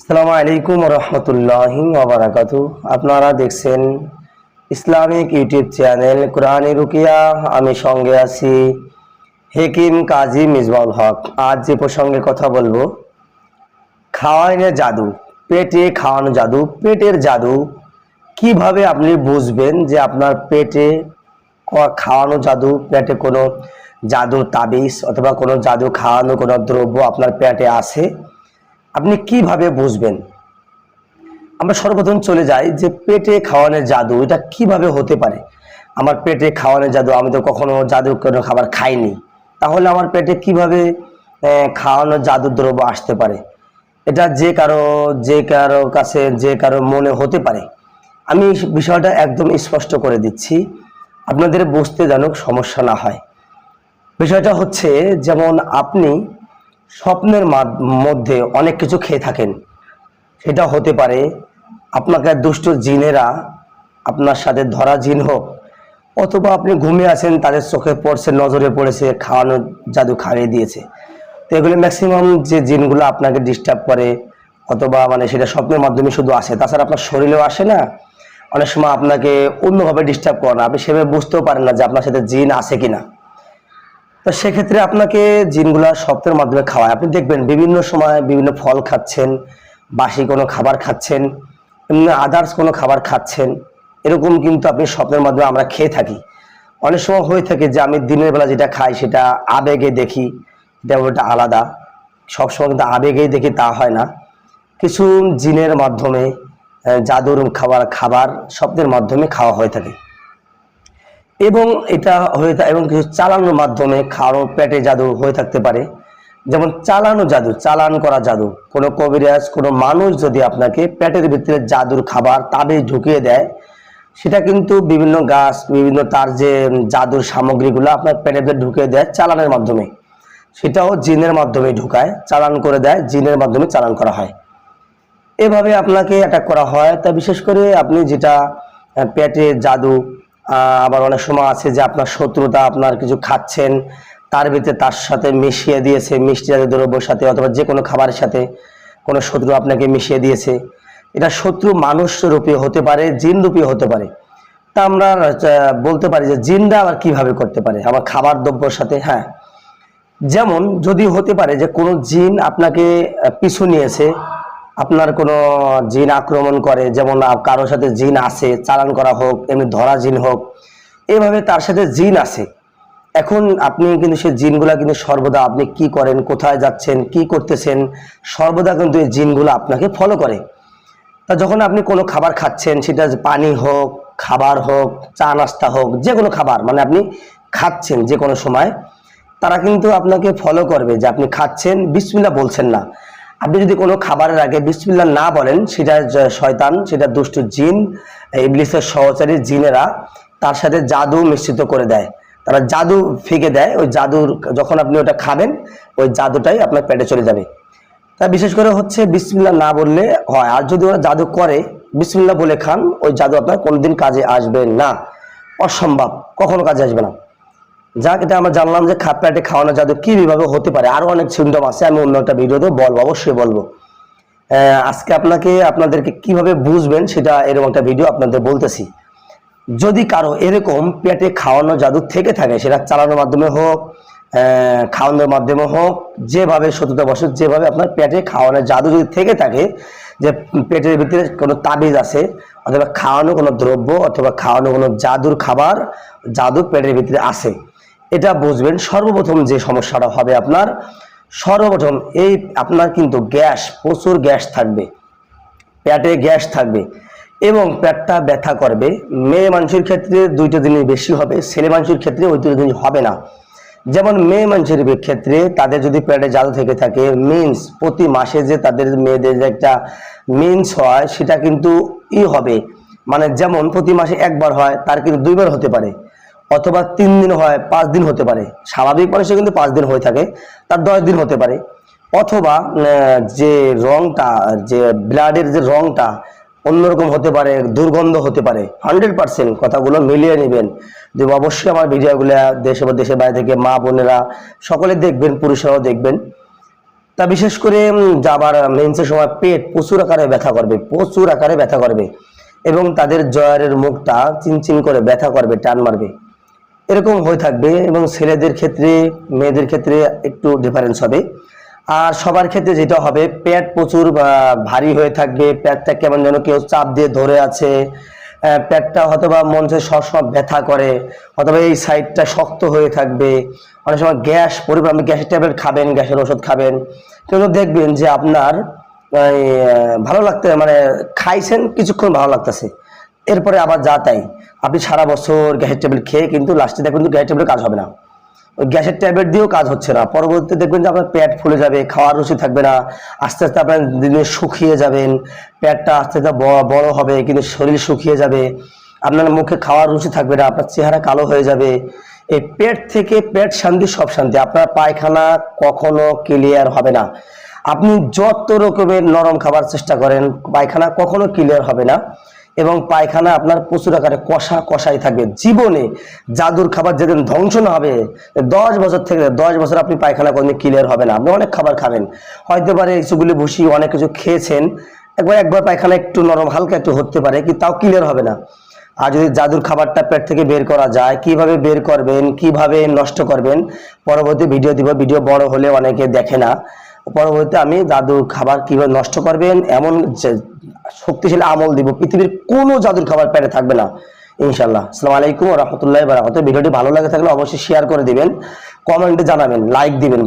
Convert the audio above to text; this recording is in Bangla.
আসসালামু আলাইকুম রহমতুল্লাহি ওবরাকাত আপনারা দেখছেন ইসলামিক ইউটিউব চ্যানেল কোরআনী রুকিয়া। আমি সঙ্গে আছি হেকিম কাজী মিসবাউল হক। আজ যে প্রসঙ্গে কথা বলব খাওয়াইনে জাদু, পেটে খাওয়ানো জাদু, পেটের জাদু, কীভাবে আপনি বুঝবেন যে আপনার পেটে খাওয়ানো জাদু, পেটে কোনো জাদু তাবিজ অথবা কোনো জাদু খাওয়ানো কোনো দ্রব্য আপনার পেটে আছে? আপনি কীভাবে বুঝবেন? আমরা সর্বপ্রথম চলে যাই যে পেটে খাওয়ানোর জাদু, এটা কীভাবে হতে পারে? আমার পেটে খাওয়ানোর জাদু, আমি তো কখনো জাদু কোনো খাবার খাইনি। তাহলে আমার পেটে কীভাবে খাওয়ানোর জাদু দ্রব্য আসতে পারে? এটা যে কারও যে কারও কাছে, যে কারও মনে হতে পারে। আমি বিষয়টা একদম স্পষ্ট করে দিচ্ছি। আপনাদের বুঝতে যেন সমস্যা না হয়। বিষয়টা হচ্ছে, যেমন আপনি স্বপ্নের মধ্যে অনেক কিছু খেয়ে থাকেন। সেটা হতে পারে আপনাকে দুষ্ট জিনেরা আপনার সাথে ধরা জিন হোক, অথবা আপনি ঘুমিয়ে আছেন, তাদের চোখে পড়ছে, নজরে পড়েছে, খাওয়ানো জাদু খাইয়ে দিয়েছে। তো এগুলো ম্যাক্সিমাম যে জিনগুলো আপনাকে ডিস্টার্ব করে, অথবা মানে সেটা স্বপ্নের মাধ্যমে শুধু আসে, তাছাড়া আপনার শরীরেও আসে না। অনেক সময় আপনাকে অন্যভাবে ডিস্টার্ব করে না, আপনি সেভাবে বুঝতেও পারেন না যে আপনার সাথে জিন আছে কিনা। তো সেক্ষেত্রে আপনাকে জিনগুলা শব্দের মাধ্যমে খাওয়ায়। আপনি দেখবেন বিভিন্ন সময় বিভিন্ন ফল খাচ্ছেন, বাসি কোনো খাবার খাচ্ছেন আদার্স কোনো খাবার খাচ্ছেন, এরকম কিন্তু আপনি স্বপ্নের মাধ্যমে আমরা খেয়ে থাকি। অনেক সময় হয়ে থাকে যে আমি দিনের বেলা যেটা খাই সেটা আবেগে দেখি, এটা আলাদা। সবসময় কিন্তু আবেগেই দেখি, তা হয় না। কিছু জিনের মাধ্যমে জাদুর খাবার খাবার স্বপ্নের মাধ্যমে খাওয়া হয়ে থাকে। এবং এটা হয়ে থা- এবং কিছু চালানোর মাধ্যমে খাওয়ানো পেটে জাদু হয়ে থাকতে পারে। যেমন চালানো জাদু, চালান করা জাদু। কোনো কবিরাজ, কোনো মানুষ যদি আপনাকে পেটের ভিতরে জাদুর খাবার তাবে ঢুকিয়ে দেয়, সেটা কিন্তু বিভিন্ন গাছ, বিভিন্ন তার যে জাদুর সামগ্রীগুলো আপনার পেটের ভিতরে ঢুকিয়ে দেয় চালানের মাধ্যমে। সেটাও জিনের মাধ্যমে ঢুকায়, চালান করে দেয়, জিনের মাধ্যমে চালান করা হয়। এভাবে আপনাকে অ্যাটাক করা হয়। তা বিশেষ করে আপনি যেটা পেটে জাদু আবার অনেক সময় আছে যে আপনার শত্রুতা, আপনার কিছু খাচ্ছেন, তার ভিতরে তার সাথে মিশিয়ে দিয়েছে, মিষ্টি জাতীয় দ্রব্যের সাথে অথবা যে কোনো খাবারের সাথে কোনো শত্রু আপনাকে মিশিয়ে দিয়েছে। এটা শত্রু মানুষ রূপী হতে পারে, জিন রূপী হতে পারে। তা আমরা বলতে পারি যে জিনরা আবার কীভাবে করতে পারে? আমার খাবার দ্রব্যর সাথে হ্যাঁ। যেমন যদি হতে পারে যে কোনো জিন আপনাকে পিছু নিয়েছে আপনার কোনো জিন আক্রমণ করে, যেমন কারোর সাথে জিন আছে, চালান করা হোক, এমনি ধরা জিন হোক, এভাবে তার সাথে জিন আছে। এখন আপনি কিন্তু সেই জিনগুলা কিন্তু সর্বদা আপনি কি করেন, কোথায় যাচ্ছেন, কি করতেছেন, সর্বদা কিন্তু এই জিনগুলো আপনাকে ফলো করে। তা যখন আপনি কোনো খাবার খাচ্ছেন, সেটা পানি হোক, খাবার হোক, চা নাস্তা হোক, যে কোনো খাবার মানে আপনি খাচ্ছেন যে কোনো সময়, তারা কিন্তু আপনাকে ফলো করবে যে আপনি খাচ্ছেন বিসমিল্লা বলছেন না। আপনি যদি কোনো খাবারের আগে বিসমিল্লা না বলেন, সেটা শয়তান, সেটা দুষ্টু জিন ইবলিসের সহচারী জিনেরা তার সাথে জাদু মিশ্রিত করে দেয়। তারা জাদু ফেঁকে দেয়, ওই জাদুর যখন আপনি ওটা খাবেন, ওই জাদুটাই আপনার পেটে চলে যাবে। তা বিশেষ করে হচ্ছে বিসমিল্লা না বললে হয়। আর যদি ওরা জাদু করে বিসমিল্লা বলে খান, ওই জাদু আপনার কোনোদিন কাজে আসবে না। অসম্ভব, কখনো কাজে আসবে না। যাক, এটা আমরা জানলাম যে খাপ প্যাটে খাওয়ানো জাদু কীভাবে হতে পারে। আরও অনেক সিমটম আছে, আমি অন্য একটা ভিডিওতে বলব, অবশ্যই বলব। আজকে আপনাকে, আপনাদেরকে কীভাবে বুঝবেন সেটা এরকম একটা ভিডিও আপনাদের বলতেছি। যদি কারও এরকম পেটে খাওয়ানো জাদু থেকে থাকে, সেটা চালানোর মাধ্যমে হোক খাওয়ানোর মাধ্যমে হোক, যেভাবে সততা বসে যেভাবে আপনার পেটে খাওয়ানোর জাদু যদি থেকে থাকে, যে পেটের ভিতরে কোনো তাবিজ আছে, অথবা খাওয়ানো কোনো দ্রব্য, অথবা খাওয়ানো কোনো জাদুর খাবার, জাদু পেটের ভিতরে আছে এটা বুঝবেন সর্বপ্রথম যে সমস্যাটা হবে আপনার, সর্বপ্রথম এই আপনার কিন্তু গ্যাস, প্রচুর গ্যাস থাকবে, পেটে গ্যাস থাকবে এবং পেটটা ব্যথা করবে। মেয়ে মানুষের ক্ষেত্রে দুইটা দিনই বেশি হবে, ছেলে মানুষের ক্ষেত্রে ওই দুটো জিনিস হবে না। যেমন মেয়ে মানুষের ক্ষেত্রে তাদের যদি পেটে জাদু থেকে থাকে মিন্স প্রতি মাসে যে তাদের মেয়েদের যে একটা মিন্স হয়, সেটা কিন্তু ই হবে। মানে যেমন প্রতি মাসে একবার হয়, তার কিন্তু দুইবার হতে পারে। অথবা তিন দিন হয়, পাঁচ দিন হতে পারে। স্বাভাবিক মানুষের কিন্তু পাঁচ দিন হয়ে থাকে, তার দশ দিন হতে পারে। অথবা যে রংটা, যে ব্লাডের যে রংটা অন্যরকম হতে পারে, দুর্গন্ধ হতে পারে হান্ড্রেড পার্সেন্ট কথাগুলো মিলিয়ে নেবেন। যে অবশ্যই আমার ভিডিওগুলো দেশে বা দেশের বাইরে থেকে মা বোনেরা সকলে দেখবেন, পুরুষরাও দেখবেন। তা বিশেষ করে যাবার মেন্সের সময় পেট প্রচুর আকারে ব্যথা করবে, প্রচুর আকারে ব্যথা করবে এবং তাদের জয়ারের মুখটা চিনচিন করে ব্যথা করবে, টান মারবে। এরকম হয়ে থাকবে এবং ছেলেদের ক্ষেত্রে, মেয়েদের ক্ষেত্রে একটু ডিফারেন্স হবে। আর সবার ক্ষেত্রে যেটা হবে, পেট প্রচুর ভারী হয়ে থাকবে। পেটটা কেমন যেন কেউ চাপ দিয়ে ধরে আছে। পেটটা হয়তোবা মঞ্চে সবসময় ব্যথা করে অথবা এই সাইডটা শক্ত হয়ে থাকবে। অনেক সময় গ্যাস পরিমাণ গ্যাসের ট্যাবলেট খাবেন, গ্যাসের ওষুধ খাবেন। কিন্তু দেখবেন যে আপনার ভালো লাগতে মানে খাইছেন, কিছুক্ষণ ভালো লাগতেছে। এরপরে আবার যা তাই। আপনি সারা বছর গ্যাসের ট্যাবলেট খেয়ে কিন্তু লাস্টে দেখবেন কিন্তু গ্যাসের ট্যাবলেট কাজ হবে না। ওই গ্যাসের ট্যাবলেট দিয়েও কাজ হচ্ছে না। পরবর্তীতে দেখবেন যে আপনার পেট ফুলে যাবে, খাওয়ার রুচি থাকবে না। আস্তে আস্তে আপনার দিনে শুকিয়ে যাবেন, পেটটা আস্তে আস্তে বড় হবে, কিন্তু শরীর শুকিয়ে যাবে। আপনার মুখে খাওয়ার রুচি থাকবে না, আপনার চেহারা কালো হয়ে যাবে। এই পেট থেকে পেট শান্তি, সব শান্তি। আপনার পায়খানা কখনো ক্লিয়ার হবে না। আপনি যত রকমের নরম খাবার চেষ্টা করেন, পায়খানা কখনো ক্লিয়ার হবে না। এবং পায়খানা আপনার প্রচুর আকারে কষা কষাই থাকবে। জীবনে জাদুর খাবার যেদিন ধ্বংস না হবে, দশ বছর থেকে দশ বছর আপনি পায়খানা কোনদিন ক্লিয়ার হবে না। আপনি অনেক খাবার খাবেন। হয়তো পারে কিছুগুলি ভুসি অনেক কিছু খেয়েছেন, একবার একবার পায়খানা একটু নরম, হালকা একটু হতে পারে কি তাও ক্লিয়ার হবে না। আর যদি জাদুর খাবারটা পেট থেকে বের করা যায়, কীভাবে বের করবেন, কীভাবে নষ্ট করবেন, পরবর্তী ভিডিও দিব। ভিডিও বড় হলে অনেকে দেখে না। পরবর্তীতে আমি জাদুর খাবার কীভাবে নষ্ট করবেন, এমন শক্তিশালী আমল দিব। পৃথিবীর কোনো জাদুর খাবার পেটে থাকবে না। ইনশাল্লাহ আসসালামু আলাইকুম রহমতুল্লাহ বারাকাতুহ। ভিডিওটি ভালো লাগে থাকলে অবশ্যই শেয়ার করে দিবেন। কমেন্টে জানাবেন লাইক দিবেন ভাই।